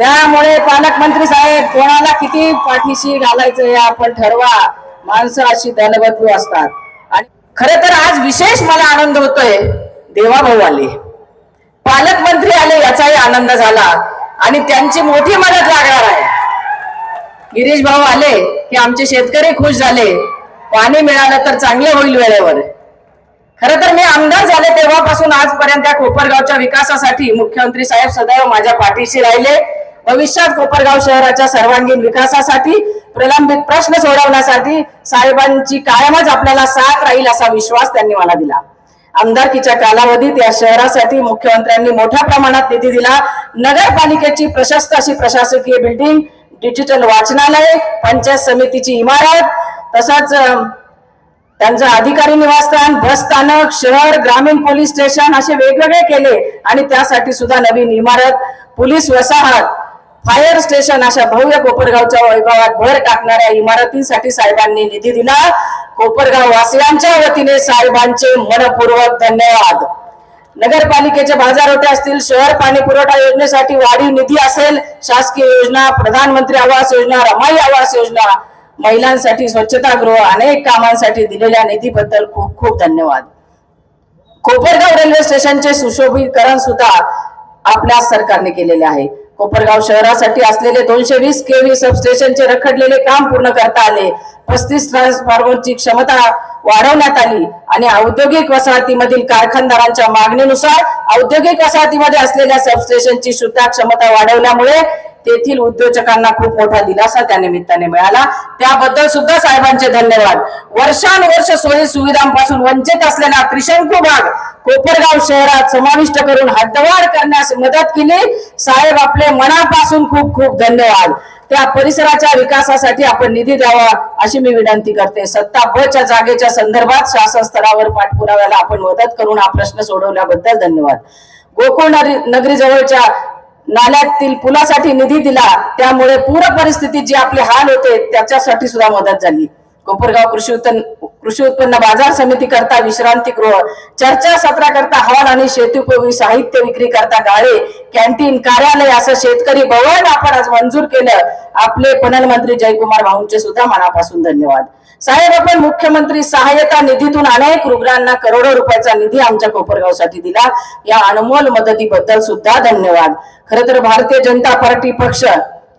त्यामुळे पालकमंत्री साहेब कोणाला किती पाठीशी घालायचं हे आपण ठरवा. माणसं अशी दलबदलू असतात. आणि खर तर आज विशेष मला आनंद होतोय देवाभाऊ आले पालकमंत्री आले याचाही आनंद झाला. आणि त्यांची मोठी मदत लागणार आहे. गिरीश भाऊ आले की आमचे शेतकरी खुश झाले. पाणी मिळालं तर चांगलं होईल वेळेवर. खर तर मी आमदार झाले तेव्हापासून आजपर्यंत त्या कोपरगावच्या विकासासाठी मुख्यमंत्री साहेब सदैव माझ्या पाठीशी राहिले. भविष्यात कोपरगाव शहराच्या सर्वांगीण विकासासाठी प्रलंबित प्रश्न सोडवण्यासाठी साहेबांची कायमच आपल्याला साथ राहील असा विश्वास त्यांनी मला दिला. आमदारकीच्या कालावधीत या शहरासाठी मुख्यमंत्र्यांनी मोठ्या प्रमाणात निधी दिला. नगरपालिकेची प्रशस्त अशी प्रशासकीय बिल्डिंग डिजिटल वाचनालय पंचायत समितीची इमारत तसंच त्यांचं अधिकारी निवासस्थान बस स्थानक शहर ग्रामीण पोलीस स्टेशन असे वेगवेगळे केले आणि त्यासाठी सुद्धा नवीन इमारत पोलीस वसाहत फायर स्टेशन अशा भव्य कोपरगावच्या वैभवात भर टाकणाऱ्या इमारतींसाठी साहेबांनी निधी दिला. कोपरगाव वासियांच्या वतीने साहेबांचे मनपूर्वक धन्यवाद. नगरपालिकेचे बाजार होते असतील शहर पाणी पुरवठा योजनेसाठी वाढीव निधी असेल शासकीय योजना प्रधानमंत्री आवास योजना रमाई आवास योजना महिलांसाठी स्वच्छतागृह अनेक कामांसाठी दिलेल्या निधीबद्दल खूप खूप धन्यवाद. कोपरगाव रेल्वे स्टेशनचे सुशोभीकरण सुद्धा आपल्या सरकारने केलेले आहे. कोपरगाव शहरासाठी असलेले दोनशे वीस केव्ही सबस्टेशनचे रखडलेले काम पूर्ण करता आले. पस्तीस ट्रान्सफॉर्मरची क्षमता वाढवण्यात आली आणि औद्योगिक वसाहतीमधील कारखानदारांच्या मागणीनुसार औद्योगिक वसाहतीमध्ये असलेल्या सबस्टेशनची सुद्धा क्षमता वाढवल्यामुळे तेथील उद्योजकांना खूप मोठा दिलासा त्या निमित्ताने मिळाला. त्याबद्दल सुद्धा साहेबांचे धन्यवाद. वर्षानुवर्ष सोयी सुविधांपासून वंचित असलेला त्रिशंकू भाग कोपरगाव शहरात समाविष्ट करून हद्दवाढ करण्यास मदत केली. साहेब आपले मनापासून खूप खूप धन्यवाद. त्या परिसराच्या विकासासाठी आपण निधी द्यावा अशी मी विनंती करते. सत्ता बच्या जागेच्या संदर्भात शासन स्तरावर पाठपुराव्याला आपण मदत करून हा प्रश्न सोडवल्याबद्दल धन्यवाद. गोकुळ नगरी- नगरी जवळच्या नाल्यातील पुलासाठी निधी दिला. त्यामुळे पूर परिस्थितीत जे आपले हाल होते त्याच्यासाठी सुद्धा मदत झाली. कोपरगाव कृषी उत्पन्न कृषी उत्पन्न बाजार समिती करता विश्रांती गृह चर्चा सत्रा करता हॉल आणि शेतीपूर्वी साहित्य विक्री करता गाळे कॅन्टीन कार्यालय असं शेतकरी भवन आपण आज मंजूर केलं. आपले पणन मंत्री जयकुमार भाऊंचे सुद्धा मनापासून धन्यवाद. साहेब आपण मुख्यमंत्री सहाय्यता निधीतून अनेक रुग्णांना करोडो रुपयाचा निधी आमच्या कोपरगावसाठी दिला. या अनमोल मदतीबद्दल सुद्धा धन्यवाद. खर तर भारतीय जनता पार्टी पक्ष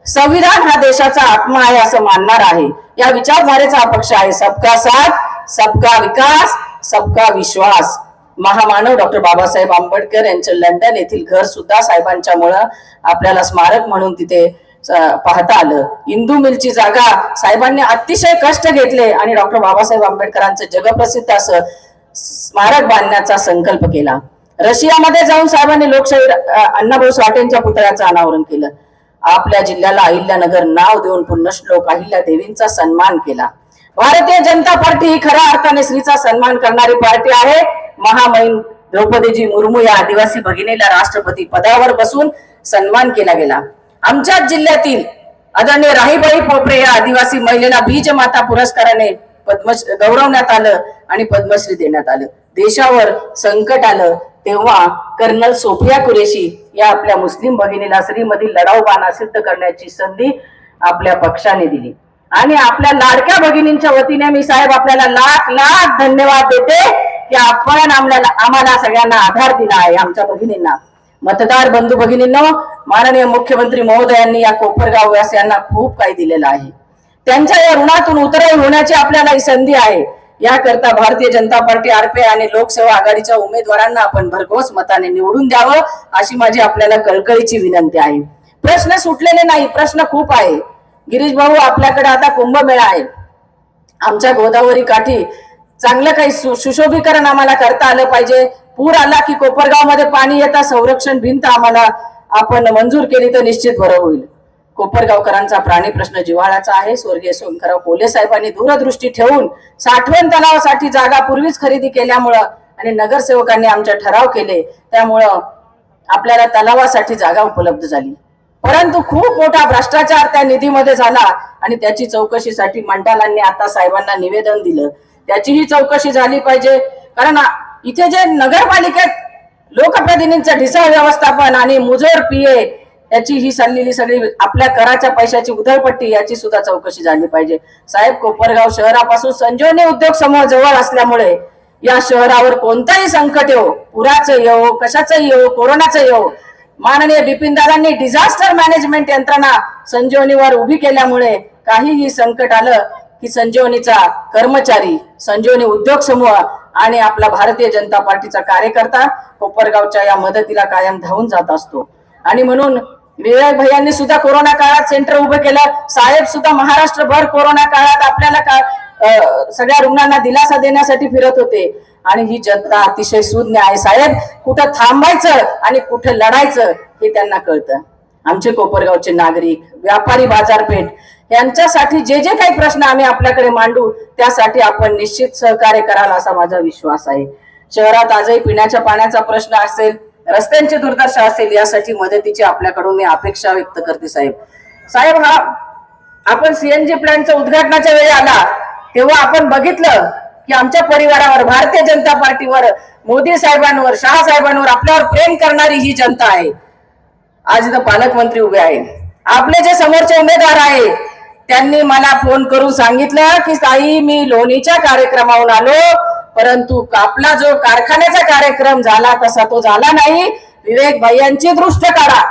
संविधान हा देशाचा आत्मा आहे असं मानणार आहे. या विचारधारेचा हा पक्ष आहे. सबका साथ. सबका विकास सबका विश्वास. महामानव डॉक्टर बाबासाहेब आंबेडकर यांचं लंडन येथील घर सुद्धा साहेबांच्यामुळं आपल्याला स्मारक म्हणून तिथे पाहता आलं. इंदू मिलची जागा साहेबांनी अतिशय कष्ट घेतले आणि डॉक्टर बाबासाहेब आंबेडकरांचं जगप्रसिद्ध असं स्मारक बांधण्याचा संकल्प केला. रशियामध्ये जाऊन साहेबांनी लोकशाही अण्णाभाऊ साठेंच्या पुतळ्याचं अनावरण केलं. आपल्या जिल्ह्याला अहिल्यानगर नाव देऊन पुण्यश्लोक अहिल्या देवींचा सन्मान केला. भारतीय जनता पार्टी ही खऱ्या अर्थाने स्त्रीचा सन्मान करणारी पार्टी आहे. महामहिम द्रौपदीजी मुर्मू या आदिवासी भगिनीला राष्ट्रपती पदावर बसून सन्मान केला गेला. आमच्याच जिल्ह्यातील आदरणीय राहीबाई पोपरे या आदिवासी महिलेला बीज माता पुरस्काराने पद्म गौरवण्यात आलं आणि पद्मश्री देण्यात आलं. देशावर संकट आलं तेव्हा कर्नल सोफिया कुरेशी या आपल्या मुस्लिम भगिनीला श्रीमधील लढाऊ बाणा सिद्ध करण्याची संधी आपल्या पक्षाने दिली. आणि आपल्या लाडक्या भगिनींच्या वतीने मी साहेब आपल्याला लाख लाख धन्यवाद देते की आपण आम्हाला आम्हाला सगळ्यांना आधार दिला आहे आमच्या भगिनींना. मतदार बंधू भगिनींनो माननीय मुख्यमंत्री महोदयांनी या कोपरगाव यांना खूप काही दिलेलं आहे. त्यांच्या या ऋणातून उतराई होण्याची आपल्याला ही संधी आहे. याकरता भारतीय जनता पार्टी आरपीआय आणि लोकसेवा आघाडीच्या उमेदवारांना आपण भरघोस मताने निवडून द्यावं अशी माझी आपल्याला कळकळीची विनंती आहे. प्रश्न सुटलेले नाही प्रश्न खूप आहे. गिरीश भाऊ आपल्याकडे आता कुंभमेळा आहे. आमच्या गोदावरी काठी चांगलं काही सु- सुशोभीकरण आम्हाला करता आलं पाहिजे. पूर आला की कोपरगावमध्ये पाणी येता संरक्षण भिंत आम्हाला आपण मंजूर केली तर निश्चित बरं होईल. कोपरगावकरांचा प्राणी प्रश्न जिव्हाळाचा आहे. स्वर्गीय सोनकराव कोले साहेबांनी दूरदृष्टी ठेवून साठवण तलावासाठी जागा पूर्वीच खरेदी केल्यामुळं आणि नगरसेवकांनी आमच्या ठराव केले त्यामुळं आपल्याला तलावासाठी जागा उपलब्ध झाली. परंतु खूप मोठा भ्रष्टाचार त्या निधीमध्ये झाला आणि त्याची चौकशीसाठी मंडळांनी आता साहेबांना निवेदन दिलं. त्याचीही चौकशी झाली पाहिजे. कारण इथे जे नगरपालिकेत लोकप्रतिनिधींचं ढिसाळ व्यवस्थापन आणि मुजोर पीए याची ही चाललेली सगळी आपल्या कराच्या पैशाची उधळपट्टी याची सुद्धा चौकशी झाली पाहिजे. साहेब कोपरगाव शहरापासून संजीवनी उद्योग समूह जवळ असल्यामुळे या शहरावर कोणताही संकट येऊ पुराचं येऊ कशाचं येऊ कोरोनाचं येऊ माननीय बिपिन दादांनी डिझास्टर मॅनेजमेंट यंत्रणा संजीवनीवर उभी केल्यामुळे काहीही संकट आलं की संजीवनीचा कर्मचारी संजीवनी उद्योग समूह आणि आपला भारतीय जनता पार्टीचा कार्यकर्ता कोपरगावच्या या मदतीला कायम धावून जात असतो. आणि म्हणून विवेक भैयांनी सुद्धा कोरोना काळात सेंटर उभं केलं. साहेब सुद्धा महाराष्ट्रभर कोरोना काळात आपल्याला का सगळ्या रुग्णांना दिलासा देण्यासाठी फिरत होते. आणि ही जनता अतिशय सुज्ञ आहे. साहेब कुठं थांबायचं आणि कुठं लढायचं हे त्यांना कळतं. आमचे कोपरगावचे नागरिक व्यापारी बाजारपेठ यांच्यासाठी जे जे काही प्रश्न आम्ही आपल्याकडे मांडू त्यासाठी आपण निश्चित सहकार्य कराल असा माझा विश्वास आहे. शहरात आजही पिण्याच्या पाण्याचा प्रश्न असेल रस्त्यांची दुर्दशा असेल यासाठी मदतीची आपल्याकडून मी अपेक्षा व्यक्त करते साहेब. साहेब हा आपण सीएनजी प्लॅनच्या उद्घाटनाच्या वेळी आला तेव्हा आपण बघितलं की आमच्या परिवारावर भारतीय जनता पार्टीवर मोदी साहेबांवर शहा साहेबांवर आपल्यावर प्रेम करणारी ही जनता आहे. आज इथं पालकमंत्री उभे आहेत. आपले जे समोरचे उमेदवार आहे त्यांनी मला फोन करून सांगितलं की ताई मी लोणीच्या कार्यक्रमाहून आलो परंतु आपला जो कारखान्याचा कार्यक्रम झाला तसा तो झाला नाही. विवेक भाईयांची दृष्ट काढा.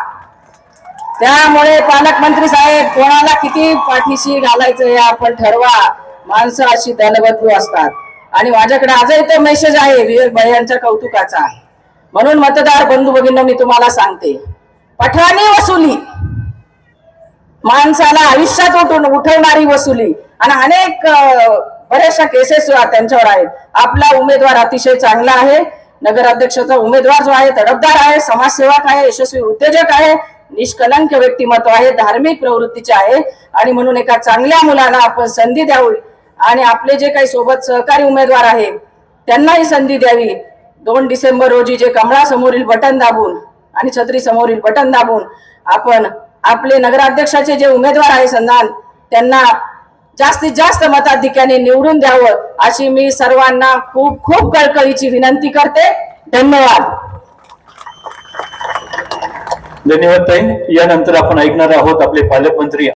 त्यामुळे पालकमंत्री साहेब कोणाला किती पाठीशी घालायचं हे आपण ठरवा. माणसं अशी धनबंधू असतात. आणि माझ्याकडे आजही तो मेसेज आहे विवेक भैयांच्या कौतुकाचा म्हणून मतदार बंधू भगिनी मी तुम्हाला सांगते पठाणी वसुली माणसाला आयुष्यात उठून उठवणारी वसुली आणि अनेक बऱ्याचशा केसेस त्यांच्यावर आहेत. आपला उमेदवार अतिशय चांगला आहे. नगराध्यक्षाचा उमेदवार जो आहे तडफदार आहे समाजसेवक आहे यशस्वी उद्योजक आहे निष्कलंक व्यक्तिमत्व आहे धार्मिक प्रवृत्तीचे आहे. आणि म्हणून एका चांगल्या मुलाला आपण संधी द्यावी आणि आपले जे काही सोबत सहकारी उमेदवार आहेत त्यांनाही संधी द्यावी. दोन डिसेंबर रोजी जे कमळासमोरील बटन दाबून आणि छत्री समोरील बटन दाबून आपण आपले नगराध्यक्षाचे जे उमेदवार आहे संधान त्यांना जास्तीत जास्त मताधिक्याने निवडून द्यावं अशी मी सर्वांना खूप खूप कळकळीची विनंती करते. धन्यवाद. धन्यवाद ताई. यानंतर आपण ऐकणार आहोत आपले पालकमंत्री